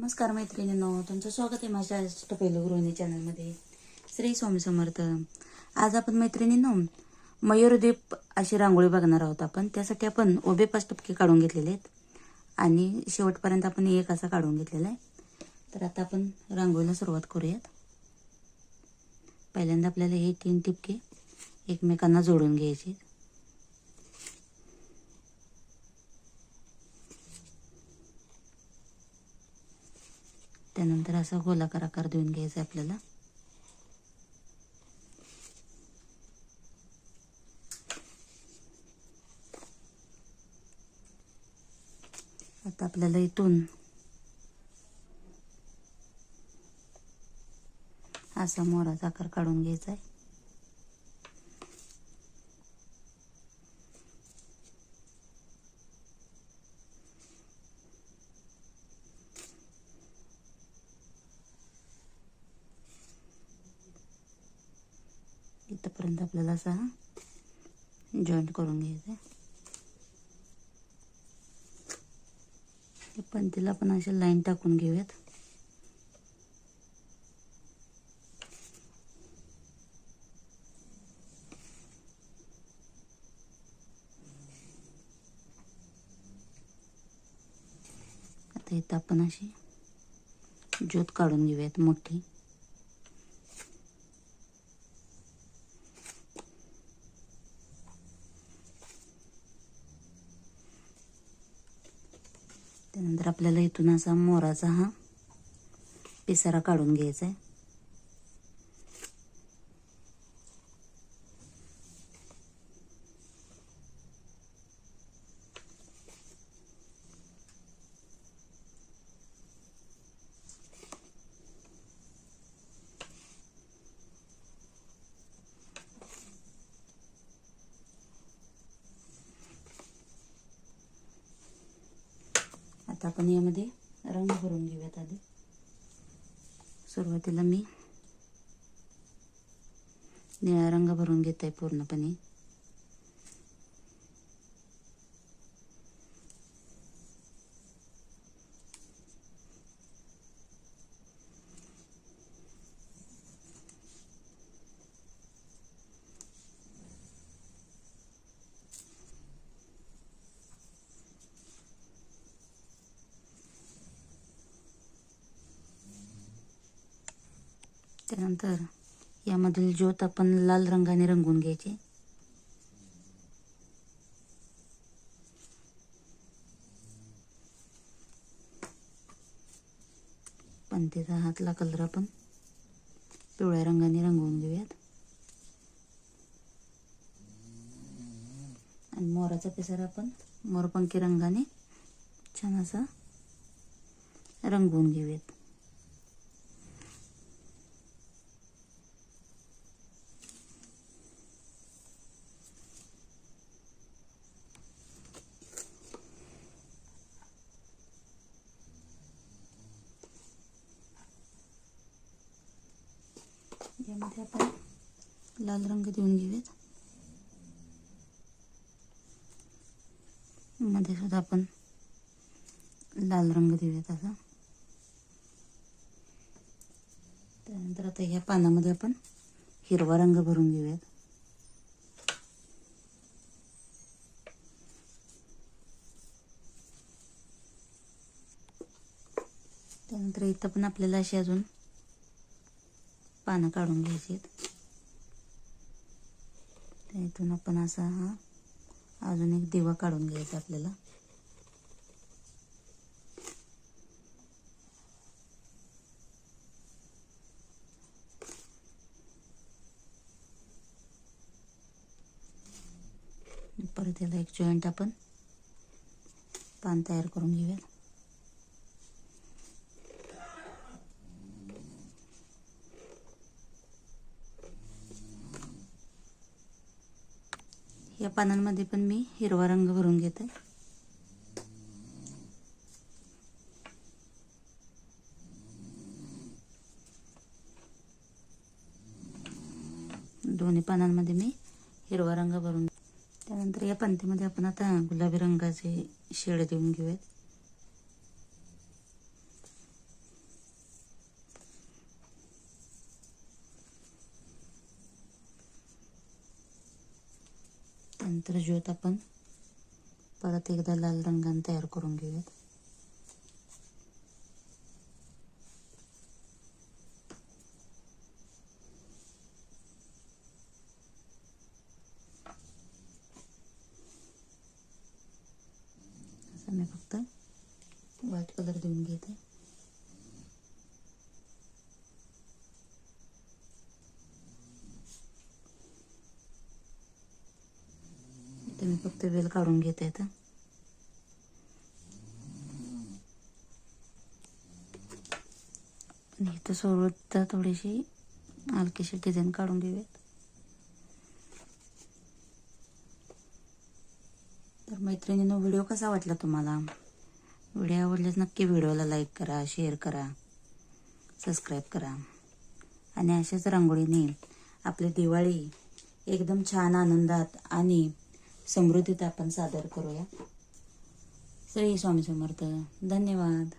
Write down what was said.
नमस्कार मैत्रिणींनो तुमचं स्वागत आहे माझ्या पहिलं गृहिणी चॅनलमध्ये. श्री स्वामी समर्थ. आज आपण मैत्रिणींनो मयूरदीप अशी रांगोळी बघणार आहोत आपण. त्यासाठी आपण उभे पाच टपके काढून घेतलेले आहेत. आणि शेवटपर्यंत आपण एक असा काढून घेतलेला आहे. तर आता आपण रांगोळीला सुरुवात करूयात. पहिल्यांदा आपल्याला हे तीन टिपके एकमेकांना जोडून घ्यायचे त्यानंतर असा गोलाकार आकार देऊन घ्यायचा आपल्याला. आता आपल्याला इथून असा मोराचा आकार काढून घ्यायचा आहे. इथंपर्यंत आपल्याला असा जॉईंट करून घ्यायचा आहे पंतीला पण अशा लाईन टाकून घेऊयात. आता इथं आपण अशी ज्योत काढून घेऊयात मोठी. त्यानंतर आपल्याला इथून असा मोराचा हा पिसारा काढून घ्यायचा आहे. आता आपण यामध्ये रंग भरून घेऊयात आधी. सुरुवातीला मी निळा रंग भरून घेत आहे पूर्णपणे. त्यानंतर यामधील ज्योत आपण लाल रंगाने रंगवून घ्यायची. पंतीचा हातला कलर आपण पिवळ्या रंगाने रंगवून घेऊयात. आणि मोराचा पिसारा आपण मोरपंखी रंगाने छान असा रंगवून घेऊयात. याच्यामध्ये आपण लाल रंग देऊन घेऊयात. मध्ये सुद्धा आपण लाल रंग देऊयात असा. त्यानंतर आता ह्या पानामध्ये आपण हिरवा रंग भरून घेऊयात. त्यानंतर इथं पण आपल्याला अशी अजून पानं काढून घ्यायची त्या इथून आपण असा हा अजून एक दिवा काढून घ्यायचा आपल्याला. परत याला एक जॉईंट आपण पान तयार करून घेऊयात. या पानांमध्ये पण मी हिरवा रंग भरून घेते. दोन्ही पानांमध्ये मी हिरवा रंग भरून त्यानंतर या पंथीमध्ये आपण आता गुलाबी रंगाचे शेड देऊन घेऊयात. तर ज्योत आपण. परत एकदा लाल रंगाने तयार करून घेऊयात असं मी फक्त व्हाईट कलर देऊन घेते इथे मी फक्त वेल काढून घेते आता इथं सोबत थोडीशी हलकीशी डिझाईन काढून घेऊयात. तर मैत्रिणीनं व्हिडिओ कसा वाटला तुम्हाला? व्हिडिओ आवडल्यास नक्की व्हिडिओला लाईक करा शेअर करा सबस्क्राईब करा. आणि अशाच रांगोळीने आपली दिवाळी एकदम छान आनंदात आणि समृद्धीत आपण सादर करूया. श्री स्वामी समर्थ. धन्यवाद.